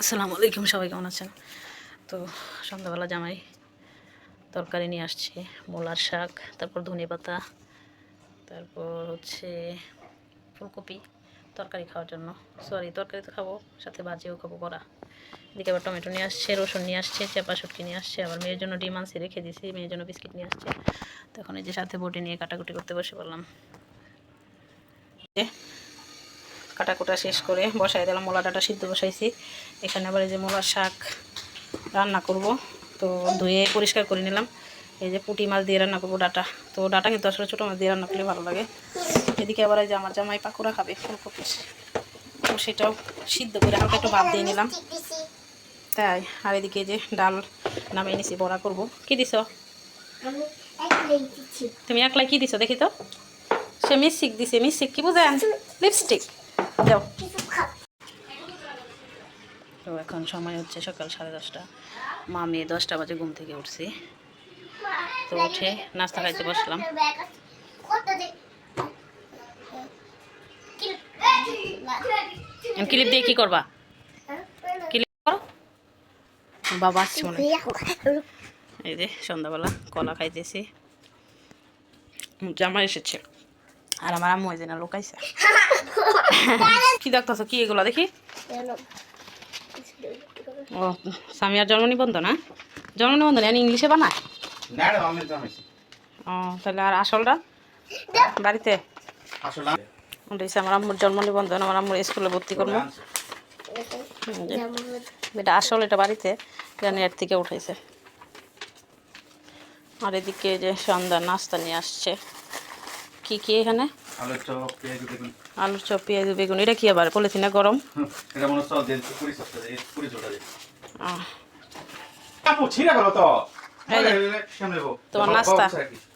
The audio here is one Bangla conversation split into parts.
আসসালামু আলাইকুম, সবাই কেমন আছেন? তো সন্ধ্যাবেলা জামাই তরকারি নিয়ে আসছে, মোলার শাক, তারপর ধনে পাতা, তারপর হচ্ছে ফুলকপি তরকারি খাওয়ার জন্য। সরি তরকারি তো খাব, সাথে ভাজিও খাব করা এদিকে আবার টমেটো নিয়ে আসছে, রসুন নিয়ে আসছে, চেপা শুটকি নিয়ে আসছে, আবার মেয়ের জন্য ডিম আনছি, রেখে দিয়েছি মেয়ের জন্য বিস্কিট নিয়ে আসছে। তখন এই যে সাথে বটি নিয়ে কাটাকুটি করতে বসে পড়লাম। কাটাকুটা শেষ করে বসাই দিলাম মোলা ডাটা সিদ্ধ বসাইছি। এখানে আবার এই যে মোলার শাক রান্না করব। তো ধুয়ে পরিষ্কার করে নিলাম। এই যে পুঁটি মাছ দিয়ে রান্না করব ডাটা। তো ডাটা কিন্তু আসলে ছোটো মাছ দিয়ে রান্না করলে ভালো লাগে। এদিকে আবার এই যে আমার জামাই পাকুড়া খাবে ফুলকপি। তো সেটাও সিদ্ধ করে হালকা একটু ভাত দিয়ে নিলাম। তাই, আর এদিকে যে ডাল নামিয়ে নিছি, বড়া করব। কি দিছ? তুমি একলাই কি দিছো দেখি তো? সে মিস্টিক দিছে মিস্টিক কি বুঝেন? লিপস্টিক। তো এখন সময় হচ্ছে সকাল সাড়ে দশটা। মা মেয়ে দশটা বাজে ঘুম থেকে উঠছি। তো উঠে নাস্তা খাইতে বসলাম। ক্লিপ দিয়ে কি করবা? বাবা আসছে মনে। এই যে সন্ধ্যাবেলা কলা খাইতেছি। জামা এসেছে। আর আমার আম্মু ওই যে না লোকাইছে। কি দেখতেছো? কি এগুলো? দেখি। ও সামিয়ার জন্ম নিবন্ধন না? জন্ম নিবন্ধন এনে ইংলিশে বানায়? না ও তাহলে আর আসলটা? বাড়িতে? আসলে ওটা হচ্ছে আমার আম্মুর জন্ম নিবন্ধন আমার আম্মুর স্কুলে ভর্তি করব। এটা আসল এটা বাড়িতে। জানি এর থেকে উঠাইছে। আর এদিকে যে সন্ধ্যা নাস্তা নিয়ে আসছে। কি কি এখানে আলু চপ পেঁয়াজ বেগুন আলুর চপ পেঁয়াজ বেগুন এটা কি আবার পলিথিনে গরম এটা মনে হচ্ছে পুরি পুরি দেয় ছিড়া গেল তো তোমার নাস্তা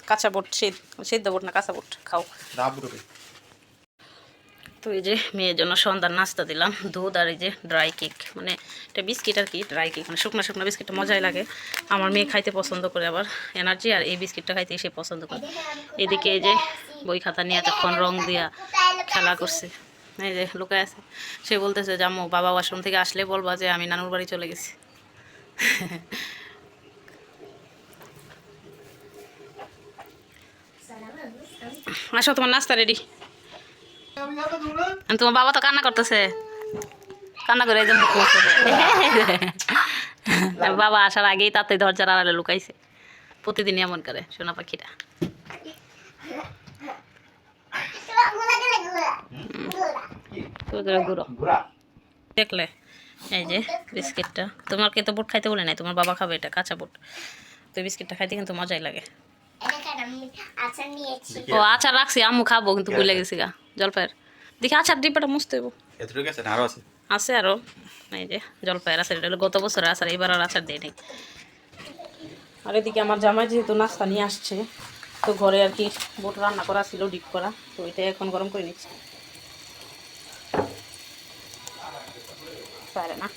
কাঁচা বুট সিদ্ধ সিদ্ধ বুট না কাঁচা বুট খাও ডাব তো এই যে মেয়ের জন্য সন্ধ্যার নাস্তা দিলাম, দুধ আর এই যে ড্রাই কেক মানে এটা বিস্কিট আর কি ড্রাই কেক মানে শুকনো শুকনো বিস্কিটটা মজাই লাগে। আমার মেয়ে খাইতে পছন্দ করে আবার এনার্জি আর এই বিস্কিটটা খাইতে সে পছন্দ করে। এদিকে এই যে বই খাতা নিয়ে এতক্ষণ রং দিয়া খেলা করছে। এই যে লুকায় আছে। সে বলতেছে যে আম্মু বাবা ওয়াশরুম থেকে আসলে বলবা যে আমি নানুর বাড়ি চলে গেছি। আসো, তোমার নাস্তা রেডি তোমার বাবা তো কান্না করতেছে। কান্না করে বাবা আসার আগেই তাতে দরজার আড়ালে লুকাইছে। প্রতিদিন এমন করে, সোনা পাখিটা দেখলে, এই যে বিস্কিটটা। তোমাকে তো বুট খাইতে বলে নাই, তোমার বাবা খাবে এটা, কাঁচা বুট। তো বিস্কিটটা খাইতে কিন্তু মজাই লাগে। আচার নিয়েছি। ও আচার রাখছি আম্মু খাব কিন্তু ভুলে গেছি গা জলপাইয়ের। দেখি আচার ডিব্বাটা মুছতে হইব। এতটুকু আছে না? আরও আছে? আছে আরও এই যে জলপাইয়ের আচার এটা হলো গত বছর আচার এবার আর আচার দেয় নাই। আর এদিকে আমার জামাই যেহেতু নাস্তা নিয়ে আসছে তো ঘরে আর কি বোট রান্না করা ছিল ডিপ করা তো এটাই এখন গরম করে নিচ্ছি। পারে না।